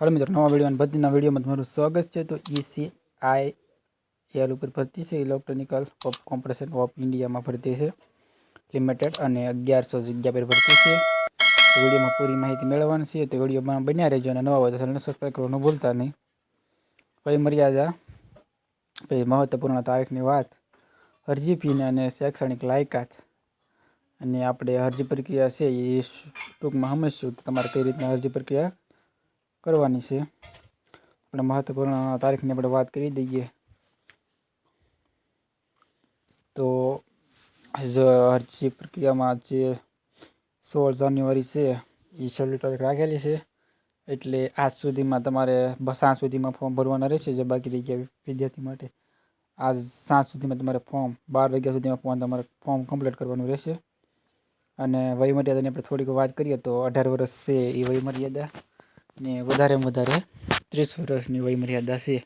હાલો મિત્રો, નવા વીડિયો અને ભરતીના વિડીયોમાં તમારું સ્વાગત છે. તો ઈસી આઈ એલ ઉપર ભરતી છે. ઇલેક્ટ્રોનિકલ કોમ્પ્રેશન ઓફ ઇન્ડિયામાં ભરતી છે. લિમિટેડ અને અગિયારસો જગ્યા પર ભરતી છે. વિડીયોમાં પૂરી માહિતી મેળવવાની છે. તો વિડીયોમાં બન્યા રહેજો અને નવા હોય તો સબસ્ક્રાઈબ કરવાનું ભૂલતા નહીં. પછી મર્યાદા પછી મહત્વપૂર્ણ તારીખની વાત, અરજી ફીને અને શૈક્ષણિક લાયકાત અને આપણે અરજી પ્રક્રિયા છે એ ટૂંકમાં સમજશું તમારે કઈ રીતના અરજી પ્રક્રિયા કરવાની છે. આપણે મહત્વપૂર્ણ તારીખની આપણે વાત કરી દઈએ. તો અરજી પ્રક્રિયામાં જે સોળ જાન્યુઆરી છે, એ છેલ્લી તારીખ રાખેલી છે. એટલે આજ સુધીમાં તમારે સાંજ સુધીમાં ફોર્મ ભરવાના રહેશે જે બાકી રહી ગયા વિદ્યાર્થી માટે. આજ સાંજ સુધીમાં તમારે ફોર્મ, બાર વાગ્યા સુધીમાં ફોર્મ તમારે ફોર્મ કમ્પ્લીટ કરવાનું રહેશે. અને વયમર્યાદાની આપણે થોડીક વાત કરીએ તો અઢાર વર્ષ છે એ વયમર્યાદા. ને વધારેમાં વધારે ત્રીસ વર્ષની વયમર્યાદા છે.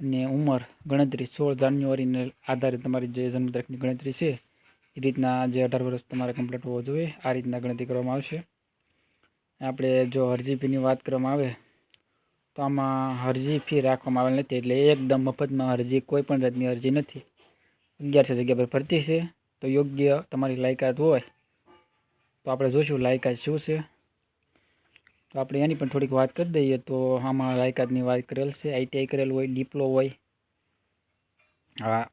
અને ઉંમર ગણતરી સોળ જાન્યુઆરીને આધારે તમારી જે જન્મ તારીખની ગણતરી છે, એ રીતના જે અઢાર વર્ષ તમારે કમ્પ્લીટ હોવો જોઈએ, આ રીતના ગણતરી કરવામાં આવશે. આપણે જો હરજી ફીની વાત કરવામાં આવે, તો આમાં હરજી ફી રાખવામાં આવેલ નથી, એટલે એકદમ મફતમાં હરજી કોઈ પણ જાતની અરજી નથી. અગિયારસો જગ્યા પર ભરતી છે, તો યોગ્ય તમારી લાયકાત હોય, તો આપણે જોઈશું લાયકાત શું છે. તો આપણે એની પણ થોડીક વાત કરી દઈએ તો આમાં લાયકાતની વાત કરેલ છે આઈટીઆઈ કરેલ હોય ડિપ્લો હોય. હા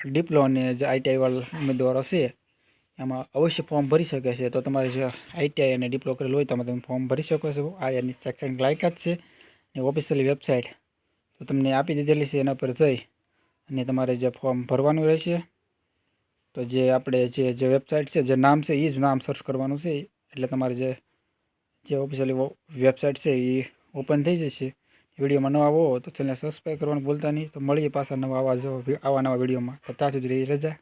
ડિપ્લો અને જે આઈટીઆઈ વાળા ઉમેદવારો છે, એમાં અવશ્ય ફોર્મ ભરી શકે છે. તો તમારે જે આઈટીઆઈ અને ડિપ્લો કરેલ હોય તો તમે ફોર્મ ભરી શકો છો. આ એની શૈક્ષણિક લાયકાત છે ને ઓફિશિયલી વેબસાઇટ તો તમને આપી દીધેલી છે એના પર જઈ અને તમારે જે ફોર્મ ભરવાનું રહેશે, તો જે આપણે જે જે વેબસાઇટ છે, જે નામ છે એ જ નામ સર્ચ કરવાનું છે. એટલે તમારે જે જે ઓફિશિયલી વેબસાઇટ છે એ ઓપન થઈ જશે. વિડીયોમાં નવા આવો તો ચેનલ સબસ્ક્રાઈબ કરવાનું ભૂલતા નહીં. તો મળીએ પાછા નવા આવા આવા નવા વિડીયોમાં. તો ત્યાં સુધી રજા